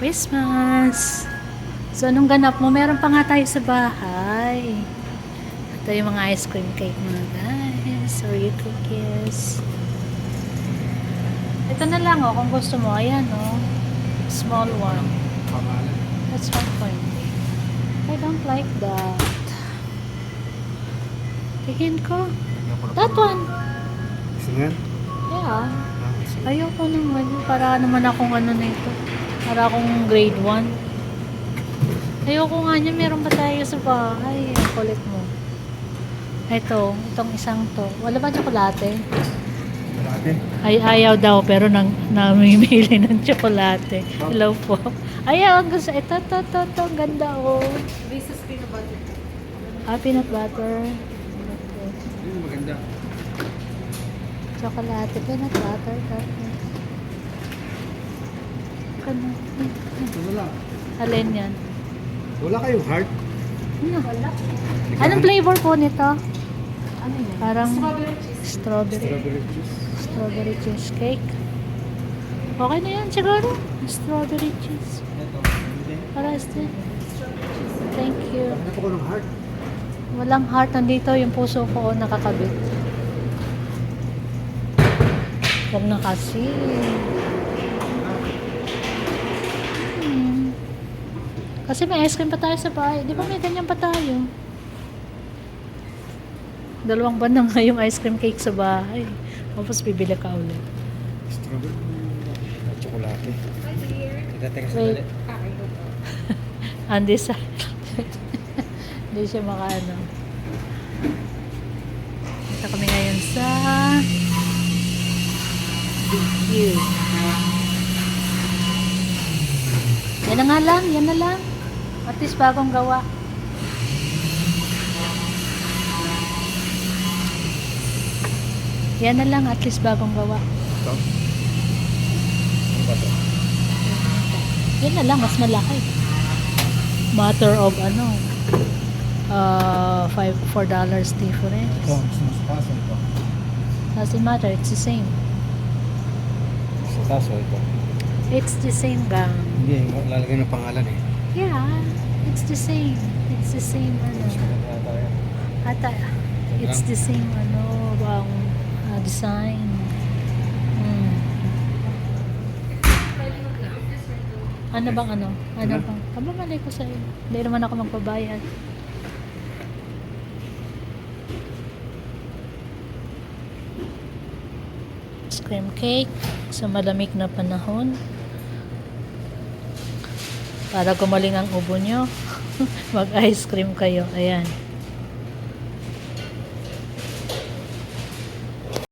Christmas! So, anong ganap mo? Meron pa nga tayo sa bahay. Ito yung mga ice cream cake mga guys. Oreo cookies. Ito na lang oh, kung gusto mo. Ayan oh. Small one. That's one for me. I don't like that. Tingin ko. That one. Nga? Yeah. Ah. Ayoko nang ganyan. Para naman akong ano na ito. Para akong grade 1. Ayoko nga niya. Meron ba tayo sa bahay? Ang kulit mo. Ito. Itong isang to. Wala ba tsokolate? Dati. Ay, ayaw daw. Pero nang, namimili ng tsokolate. Hello po. Ayaw. Ang gusto. Ito, ito, ito, ito. Ang ganda oh. Reese's peanut butter. Ah, peanut butter. Yun, maganda. Chocolate, peanut butter. Tapos. Ano? Lang. Alin yan? Wala kayong heart? Ano? Anong flavor po nito? Ano yan? Parang Strawberry cheese. strawberry. Strawberry juice. Strawberry cheesecake. Okay na yan siguro. Strawberry cheese. Para este. Thank you. Hanap ako ng heart. Walang heart nandito. Yung puso ko nakakabit. Huwag na kasi. Kasi may ice cream pa tayo sa bahay. Di ba may ganyan pa tayo? Dalawang bandang nga yung ice cream cake sa bahay. Tapos bibili ka ulit. Strawberry. Teka, Wait. Hindi sa... Hindi siya makaano. Ito kami ngayon sa... BQ. Yan na nga lang, yan na lang. At least bagong gawa. Yan na lang, at least bagong gawa. Ito. Ano ba ito? Yan na lang, mas malaki. Matter of ano, uh, five, four dollars difference. Ito. Mo sa kaso ito. Doesn't matter, it's the same. Sa kaso ito. It's the same gang. Hindi, lalagay ng pangalan eh. Yeah, it's the same. It's the same ano. Ata, it's the same ano, bang uh, design. Hmm. Ano bang ano? Ano Ano? bang? Kababali ko sa'yo. Hindi naman ako magbabayad. Ice cream cake sa malamig na panahon. Para gumaling ang ubo nyo, mag-ice cream kayo. Ayan.